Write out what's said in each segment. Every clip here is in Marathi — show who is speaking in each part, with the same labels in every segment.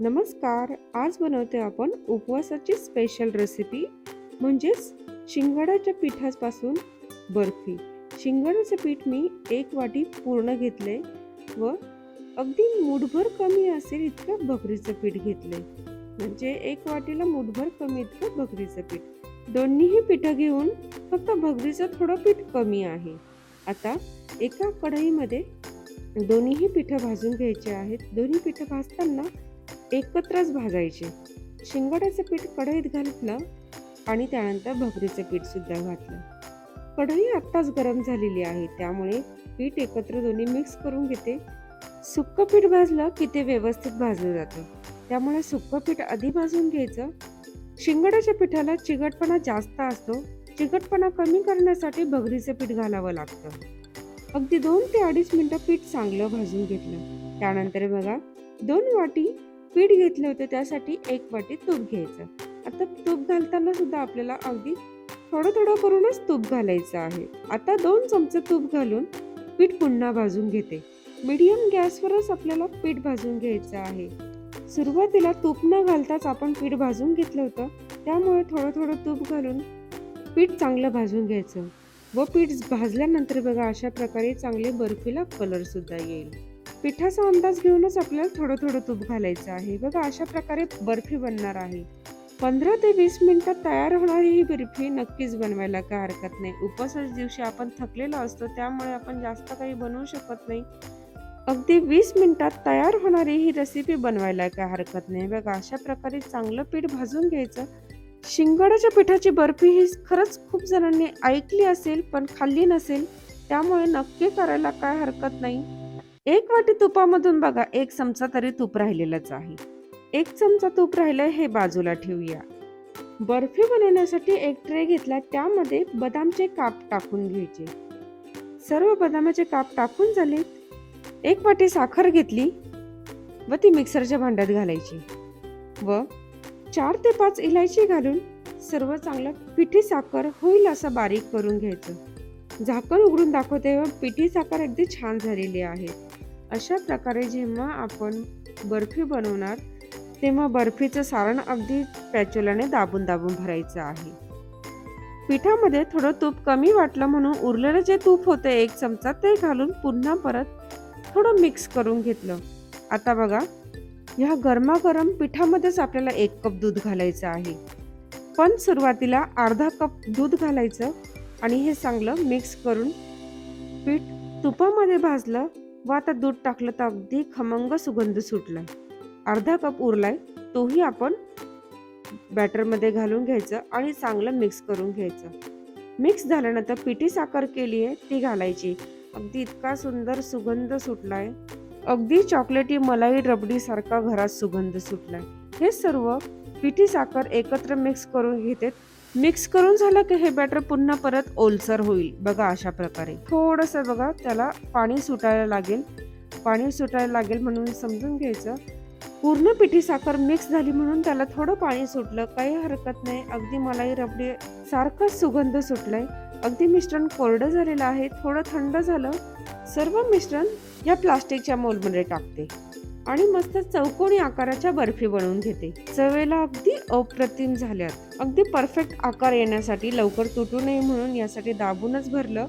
Speaker 1: नमस्कार आज बनवते आपण उपवासाची स्पेशल रेसिपी म्हणजेच शिंगाड्याच्या पिठापासून बर्फी. शिंगाड्याचं पीठ मी एक वाटी पूर्ण घेतले व अगदी मुठभर कमी असेल इतकं भकरीचं पीठ घेतले. म्हणजे एक वाटीला मुठभर कमी इतकं भकरीचं पीठ. दोन्हीही पिठं घेऊन फक्त भगरीचं थोडं पीठ कमी आहे. आता एका कढईमध्ये दोन्हीही पिठं भाजून घ्यायचे आहेत. दोन्ही पिठं भाजताना एकत्रच भाजायचे. शिंगाड्याचं पीठ कढईत घातलं आणि त्यानंतर भकरीचं पीठ सुद्धा घातलं. कढई आत्ताच गरम झालेली आहे त्यामुळे पीठ एकत्र दोन्ही मिक्स करून घेते. सुक्क पीठ भाजलं की ते व्यवस्थित भाजलं जातं. त्यामुळे सुक्क पीठ आधी भाजून घ्यायचं. शिंगड्याच्या पिठाला चिकटपणा जास्त असतो. चिकटपणा कमी करण्यासाठी भगरीचं पीठ घालावं लागतं. अगदी दोन ते अडीच मिनिटं पीठ चांगलं भाजून घेतलं. त्यानंतर बघा दोन वाटी पीठ घेतले होते त्यासाठी एक वाटी तूप घ्यायचं. आता तूप घालताना सुद्धा आपल्याला अगदी थोडं थोडं करूनच तूप घालायचं आहे. आता दोन चमचे तूप घालून पीठ पुन्हा भाजून घेते. मीडियम गॅसवरच आपल्याला पीठ भाजून घ्यायचं आहे. सुरुवातीला तूप न घालताच आपण पीठ भाजून घेतलं होतं. त्यामुळे थोडं थोडं तूप घालून पीठ चांगलं भाजून घ्यायचं. व पीठ भाजल्यानंतर बघा अशा प्रकारे चांगले बर्फीला कलर सुद्धा येईल. पिठाचा अंदाज घेऊनच आपल्याला थोडं थोडं तूप घालायचं आहे. बघा अशा प्रकारे बर्फी बनणार आहे. पंधरा ते वीस मिनिटात तयार होणारी ही बर्फी नक्कीच बनवायला काय हरकत नाही. उपवासाच्या दिवशी आपण थकलेलो असतो त्यामुळे आपण जास्त काही बनवू शकत नाही. अगदी वीस मिनिटात तयार होणारी ही रेसिपी बनवायला काय हरकत नाही. बघा अशा प्रकारे चांगलं पीठ भाजून घ्यायचं. शिंगाड्याच्या पिठाची बर्फी ही खरंच खूप जणांनी ऐकली असेल पण खाल्ली नसेल त्यामुळे नक्की करायला काय हरकत नाही. एक वाटी तुपामधून बघा एक चमचा तरी तूप राहिलेलाच आहे. एक चमचा तूप राहिलं हे बाजूला ठेवूया. बर्फी बनवण्यासाठी एक ट्रे घेतला त्यामध्ये बदामचे काप टाकून घ्यायचे. सर्व बदामाचे काप टाकून झाले. एक वाटी साखर घेतली व ती मिक्सरच्या भांड्यात घालायची व चार ते पाच इलायची घालून सर्व चांगलं पिठी साखर होईल असं बारीक करून घ्यायचं. झाकण उघडून दाखवते व पिठी साखर अगदी छान झालेली आहे. अशा प्रकारे जेव्हा आपण बर्फी बनवणार तेव्हा बर्फीचं सारण अगदी पॅचोलाने दाबून दाबून भरायचं आहे. पिठामध्ये थोडं तूप कमी वाटलं म्हणून उरलेलं जे तूप होतं एक चमचा ते घालून पुन्हा परत थोडं मिक्स करून घेतलं. आता बघा ह्या गरमागरम पिठामध्येच आपल्याला एक कप दूध घालायचं आहे. पण सुरुवातीला अर्धा कप दूध घालायचं आणि हे चांगलं मिक्स करून पीठ तुपामध्ये भाजलं व आता दूध टाकलं तर अगदी खमंग सुगंध सुटलाय अर्धा कप उरलाय तोही आपण बॅटरमध्ये घालून घ्यायचं आणि चांगलं मिक्स करून घ्यायचं. मिक्स झाल्यानंतर पिठी साखर केली आहे ती घालायची. अगदी इतका सुंदर सुगंध सुटलाय. अगदी चॉकलेटी मलाई रबडी सारखा घरात सुगंध सुटलाय. हे सर्व पिठी साखर एकत्र मिक्स करून घेते मिक्स करून झालं की हे बॅटर पुन्हा परत ओलसर होईल. बघा अशा प्रकारे. थोडंसं बघा त्याला पाणी सुटायला लागेल. पाणी सुटायला लागेल म्हणून समजून घ्यायचं. पूर्ण पिठी साखर मिक्स झाली म्हणून त्याला थोडं पाणी सुटलं. काही हरकत नाही. अगदी मलाई रबडी सारखंच सुगंध सुटलाय. अगदी मिश्रण कोरडं झालेलं आहे. थोडं थंड झालं. सर्व मिश्रण या प्लास्टिकच्या मोलमध्ये टाकते. आणि मस्त चौकोनी आकाराच्या बर्फी बनवून घेते. चवेला अगदी अप्रतिम झाल्यात. अगदी परफेक्ट आकार येण्यासाठी लवकर तुटू नये म्हणून यासाठी दाबूनच भरलं.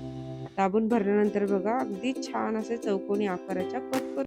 Speaker 1: दाबून भरल्यानंतर बघा अगदी छान असे चौकोनी आकाराच्या कट